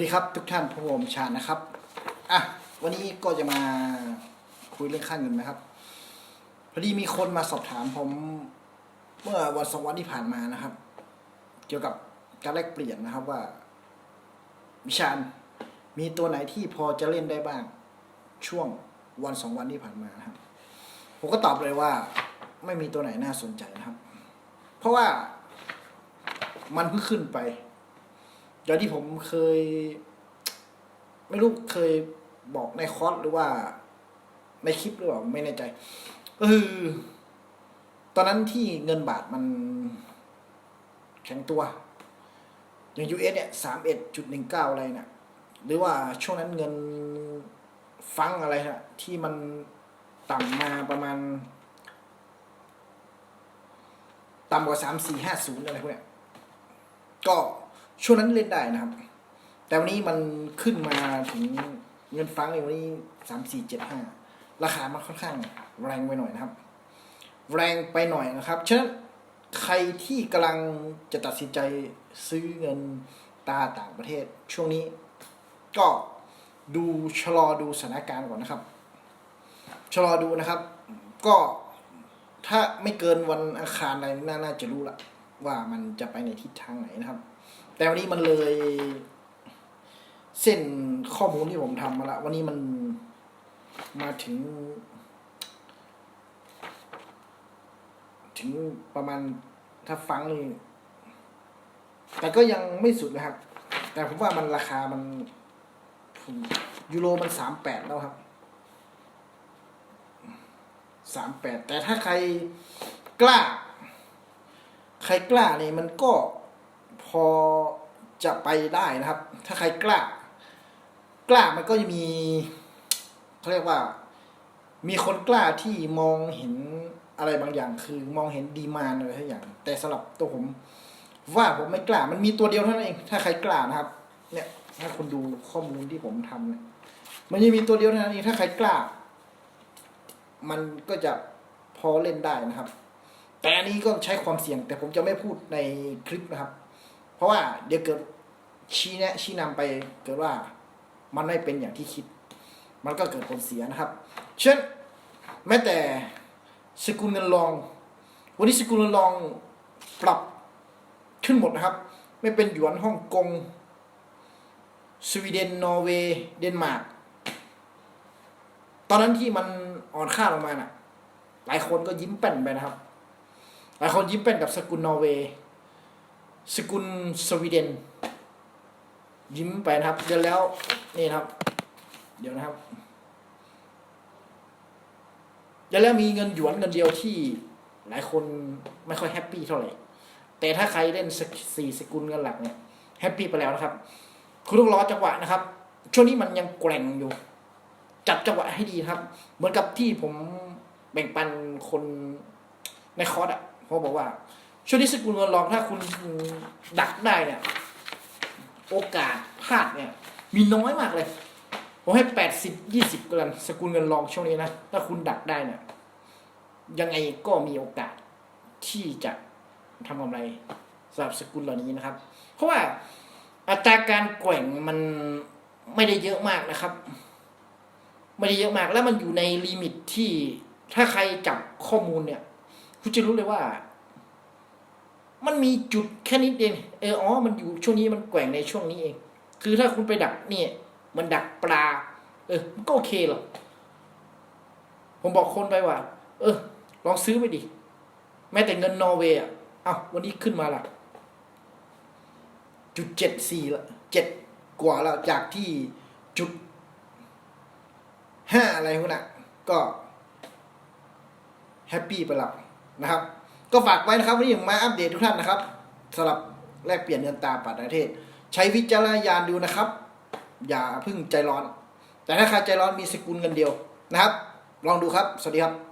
สวัสดีครับทุกท่านผมชาญนะครับ อะ วันนี้ก็จะมาคุยเรื่องค่าเงินนะครับ พอดีมีคนมาสอบถามผม เมื่อวันสองวันที่ผ่านมานะครับ เกี่ยวกับการแลกเปลี่ยนนะครับว่า วิชาญมีตัวไหนที่พอจะเล่นได้บ้าง ช่วงวันสองวันที่ผ่านมานะครับ ผมก็ตอบเลยว่า ไม่มีตัวไหนน่าสนใจนะครับ เพราะว่ามันเพิ่งขึ้นไป อย่างที่ผมเคย ไม่รู้เคยบอกในคอร์สหรือว่า ในคลิปหรือเปล่าไม่แน่ใจก็คือตอนนั้นที่เงินบาทมัน แข็งตัว อย่าง US เนี่ยสามเอ็ดจุดหนึ่งเก้าอะไรเนี่ยหรือว่าช่วงนั้นเงินฟังอะไรฮะ ที่มันต่ำมาประมาณ ต่ำกว่าสามสี่ห้าศูนย์อะไรพวกเนี้ยก็ ช่วงนั้นเล่นได้นะครับ แต่วันนี้มันขึ้นมาถึงเงินฟังในวันนี้สามสี่เจ็ดห้าราคามันค่อนข้างแรงไปหน่อยนะครับ แรงไปหน่อยนะครับฉะนั้นใครที่กำลังจะตัดสินใจซื้อเงินตาต่างประเทศ ช่วงนี้ ก็ดูชะลอดูสถานการณ์ก่อนนะครับชะลอดูนะครับ ก็ถ้าไม่เกินวันอังคารอะไรน่าจะรู้ละ ว่ามันจะไปในทิศทางไหนนะครับ แต่วันนี้มันเลย เส้นข้อมูลที่ผมทำมาละวันนี้มันมาถึง ถึงประมาณถ้าฟังนี่แต่ก็ยังไม่สุดนะครับ แต่ผมว่ามันราคามันยูโรมันสามแปดแล้วครับสามแปดแต่ถ้าใครกล้า ใครกล้าเนี่ยมันก็พอจะไปได้นะครับ ถ้าใครกล้า กล้ามันก็จะมีเขาเรียกว่า มีคนกล้าที่มองเห็นอะไรบางอย่าง คือมองเห็นดีมานอะไรทุกอย่าง แต่สำหรับตัวผม ว่าผมไม่กล้า มันมีตัวเดียวเท่านั้นเอง ถ้าใครกล้านะครับ เนี่ย ถ้าคุณดูข้อมูลที่ผมทำเนี่ยมันจะมีตัวเดียวเท่านั้นเองถ้าใครกล้า มันก็จะพอเล่นได้นะครับ แต่อันนี้ก็ใช้ความเสี่ยง แต่ผมจะไม่พูดในคลิปนะครับ เพราะว่าเดี๋ยวเกิดชี้แนะชี้นำไปเกิดว่ามันไม่เป็นอย่างที่คิด มันก็เกิดผลเสียนะครับ เช่นแม้แต่สกุลเงินรอง วันนี้สกุลเงินรองปรับขึ้นหมดนะครับ ไม่เป็นหยวนฮ่องกงสวีเดนนอร์เวย์เดนมาร์กตอนนั้นที่มันอ่อนค่าลงมาน่ะ หลายคนก็ยิ้มแป้นไปนะครับ หลายคนยิ้มเป็นกับสกุลนอร์เวย์สกุลสวีเดน ยิ้มไปนะครับ เดี๋ยวแล้วนี่นะครับ เดี๋ยวนะครับเดี๋ยวแล้วมีเงินหยวนเงินเดียวที่หลายคนไม่ค่อยแฮปปี้เท่าไหร่แต่ถ้าใครเล่นสี่สกุลเงินหลักเนี่ยแฮปปี้ไปแล้วนะครับ คุณต้องรอจังหวะนะครับ ช่วงนี้มันยังแกร่งอยู่ จับจังหวะให้ดีครับ เหมือนกับที่ผมแบ่งปันคนในคอร์สอะ เขาบอกว่าช่วงนี้สกุลเงินรองถ้าคุณดักได้เนี่ย โอกาสพลาดเนี่ย มีน้อยมากเลย ผมให้แปดสิบยี่สิบกันสกุลเงินรองช่วงนี้นะถ้าคุณดักได้เนี่ยยังไงก็มีโอกาสที่จะทำกำไรสำหรับสกุลเหล่านี้นะครับ เพราะว่าอัตราการแกว่งมันไม่ได้เยอะมากนะครับ ไม่ได้เยอะมากแล้วมันอยู่ในลิมิตที่ถ้าใครจับข้อมูลเนี่ย คุณจะรู้เลยว่า มันมีจุดแค่นิดเองเอออ๋อมันอยู่ช่วงนี้มันแกว่งในช่วงนี้เอง คือถ้าคุณไปดักเนี่ยมันดักปลา เออ มันก็โอเคหรอกผมบอกคนไปว่า เออ ลองซื้อไปดิ แม้แต่เงินนอร์เวย์อะเอ้าวันนี้ขึ้นมาละจุดเจ็ดสี่ละเจ็ดกว่าแล้วจากที่จุดห้าอะไรพวกนั้นก็แฮปปี้ไปแล้ว นะครับ ก็ฝากไว้นะครับวันนี้ผมมาอัปเดตทุกท่านนะครับสำหรับแลกเปลี่ยนเงินตราปัดประเทศ ใช้วิจารณญาณดูนะครับ อย่าพึ่งใจร้อน แต่ถ้าใครใจร้อนมีสกุลเงินเดียวนะครับ ลองดูครับ สวัสดีครับ